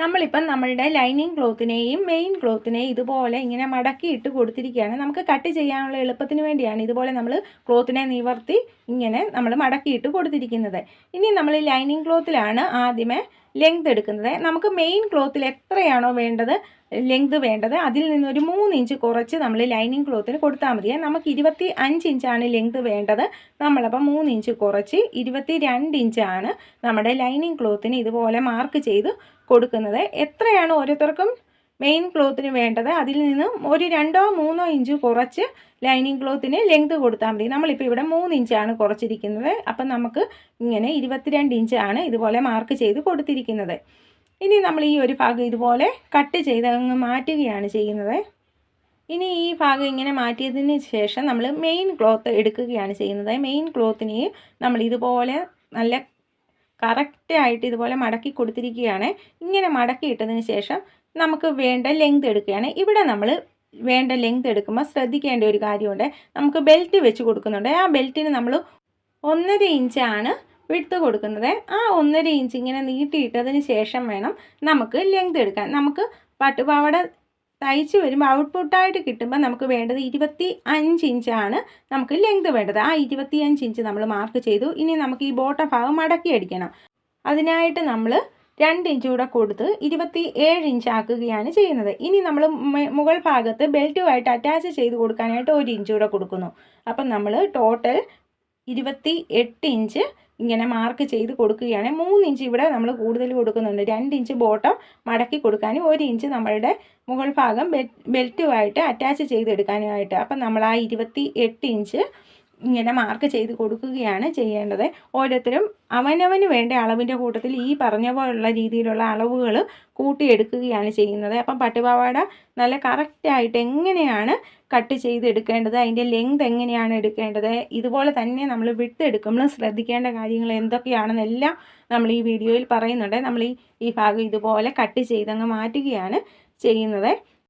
നമ്മളിപ്പം നമ്മളുടെ lining ക്ലോത്തിനെയും main ക്ലോത്തിനെയും ഇതുപോലെ ഇങ്ങനെ മടക്കി ഇട്ട് കൊടുത്തിരിക്കുകയാണ്. നമുക്ക് കട്ട് ചെയ്യാനുള്ള എളുപ്പത്തിന് വേണ്ടിയാണ് ഇതുപോലെ നമ്മൾ ക്ലോത്തിനെ നിവർത്തി ഇങ്ങനെ നമ്മൾ മടക്കിയിട്ട് കൊടുത്തിരിക്കുന്നത്. ഇനി നമ്മൾ ലൈനിങ് ക്ലോത്തിലാണ് ആദ്യമേ ലെങ്ത് എടുക്കുന്നത്. നമുക്ക് മെയിൻ ക്ലോത്തിൽ എത്രയാണോ വേണ്ടത് ലെങ്ത് വേണ്ടത് അതിൽ നിന്നൊരു മൂന്ന് ഇഞ്ച് കുറച്ച് നമ്മൾ ലൈനിങ് ക്ലോത്തിന് കൊടുത്താൽ മതി. നമുക്ക് ഇരുപത്തി അഞ്ച് ഇഞ്ചാണ് ലെങ്ത് വേണ്ടത്. നമ്മളപ്പോൾ മൂന്ന് ഇഞ്ച് കുറച്ച് ഇരുപത്തി രണ്ട് ഇഞ്ചാണ് നമ്മുടെ ലൈനിങ് ക്ലോത്തിന് ഇതുപോലെ മാർക്ക് ചെയ്ത് കൊടുക്കുന്നത്. എത്രയാണ് ഓരോരുത്തർക്കും? മെയിൻ ക്ലോത്തിന് വേണ്ടത് അതിൽ നിന്നും ഒരു രണ്ടോ മൂന്നോ ഇഞ്ച് കുറച്ച് ലൈനിങ് ക്ലോത്തിന് ലെങ്ത് കൊടുത്താൽ മതി. നമ്മളിപ്പോൾ ഇവിടെ മൂന്ന് ഇഞ്ചാണ് കുറച്ചിരിക്കുന്നത്. അപ്പം നമുക്ക് ഇങ്ങനെ ഇരുപത്തിരണ്ട് ഇഞ്ചാണ് ഇതുപോലെ മാർക്ക് ചെയ്ത് കൊടുത്തിരിക്കുന്നത്. ഇനി നമ്മൾ ഈ ഒരു ഭാഗം ഇതുപോലെ കട്ട് ചെയ്ത് അങ്ങ് മാറ്റുകയാണ് ചെയ്യുന്നത്. ഇനി ഈ ഭാഗം ഇങ്ങനെ മാറ്റിയതിന് ശേഷം നമ്മൾ മെയിൻ ക്ലോത്ത് എടുക്കുകയാണ് ചെയ്യുന്നത്. മെയിൻ ക്ലോത്തിനെ നമ്മൾ ഇതുപോലെ നല്ല കറക്റ്റായിട്ട് ഇതുപോലെ മടക്കി കൊടുത്തിരിക്കുകയാണ്. ഇങ്ങനെ മടക്കി ഇട്ടതിന് ശേഷം നമുക്ക് വേണ്ട ലെങ്ത് എടുക്കുകയാണ്. ഇവിടെ നമ്മൾ വേണ്ട ലെങ്ത് എടുക്കുമ്പോൾ ശ്രദ്ധിക്കേണ്ട ഒരു കാര്യമുണ്ട്. നമുക്ക് ബെൽറ്റ് വെച്ച് കൊടുക്കുന്നുണ്ട്. ആ ബെൽറ്റിന് നമ്മൾ ഒന്നര ഇഞ്ചാണ് വിടുത്ത് കൊടുക്കുന്നത്. ആ ഒന്നര ഇഞ്ച് ഇങ്ങനെ നീട്ടിയിട്ടതിന് ശേഷം വേണം നമുക്ക് ലെങ്ത് എടുക്കാൻ. നമുക്ക് പട്ടുപാവട തയ്ച്ച് വരുമ്പോൾ ഔട്ട്പുട്ടായിട്ട് കിട്ടുമ്പോൾ നമുക്ക് വേണ്ടത് ഇരുപത്തി അഞ്ച് ഇഞ്ചാണ് നമുക്ക് ലെങ്ത് വേണ്ടത്. ആ ഇരുപത്തി അഞ്ച് ഇഞ്ച് നമ്മൾ മാർക്ക് ചെയ്തു. ഇനി നമുക്ക് ഈ ബോട്ടം ഭാഗം മടക്കി അടിക്കണം. അതിനായിട്ട് നമ്മൾ രണ്ട് ഇഞ്ച് കൂടെ കൊടുത്ത് ഇരുപത്തി ഏഴ് ഇഞ്ച് ആക്കുകയാണ് ചെയ്യുന്നത്. ഇനി നമ്മൾ മുകൾ ഭാഗത്ത് ബെൽറ്റുമായിട്ട് അറ്റാച്ച് ചെയ്ത് കൊടുക്കാനായിട്ട് ഒരു ഇഞ്ച് കൂടെ കൊടുക്കുന്നു. അപ്പം നമ്മൾ ടോട്ടൽ ഇരുപത്തി എട്ട് ഇഞ്ച് ഇങ്ങനെ മാർക്ക് ചെയ്ത് കൊടുക്കുകയാണ്. മൂന്ന് ഇഞ്ച് ഇവിടെ നമ്മൾ കൂടുതൽ കൊടുക്കുന്നുണ്ട്. രണ്ട് ഇഞ്ച് ബോട്ടം മടക്കി കൊടുക്കാനും ഒരു ഇഞ്ച് നമ്മളുടെ മുകൾ ഭാഗം ബെൽറ്റുമായിട്ട് അറ്റാച്ച് ചെയ്തെടുക്കാനുമായിട്ട്. അപ്പം നമ്മൾ ആ ഇരുപത്തി എട്ട് ഇഞ്ച് ഇങ്ങനെ മാർക്ക് ചെയ്ത് കൊടുക്കുകയാണ് ചെയ്യേണ്ടത്. ഓരോരുത്തരും അവനവന് വേണ്ട അളവിന്റെ കൂട്ടത്തിൽ ഈ പറഞ്ഞ പോലുള്ള രീതിയിലുള്ള അളവുകൾ കൂട്ടിയെടുക്കുകയാണ് ചെയ്യുന്നത്. അപ്പം പട്ടുപാവാട നല്ല കറക്റ്റായിട്ട് എങ്ങനെയാണ് കട്ട് ചെയ്ത് എടുക്കേണ്ടത്? അതിന്റെ ലെങ്ത് എങ്ങനെയാണ് എടുക്കേണ്ടത്? ഇതുപോലെ തന്നെ നമ്മൾ വിട്ട് വിട്ടെടുക്കുമ്പോൾ ശ്രദ്ധിക്കേണ്ട കാര്യങ്ങൾ എന്തൊക്കെയാണെന്നെല്ലാം നമ്മൾ ഈ വീഡിയോയിൽ പറയുന്നുണ്ട്. നമ്മൾ ഈ ഈ ഭാഗം ഇതുപോലെ കട്ട് ചെയ്തങ്ങ് മാറ്റുകയാണ് ചെയ്യുന്നത്.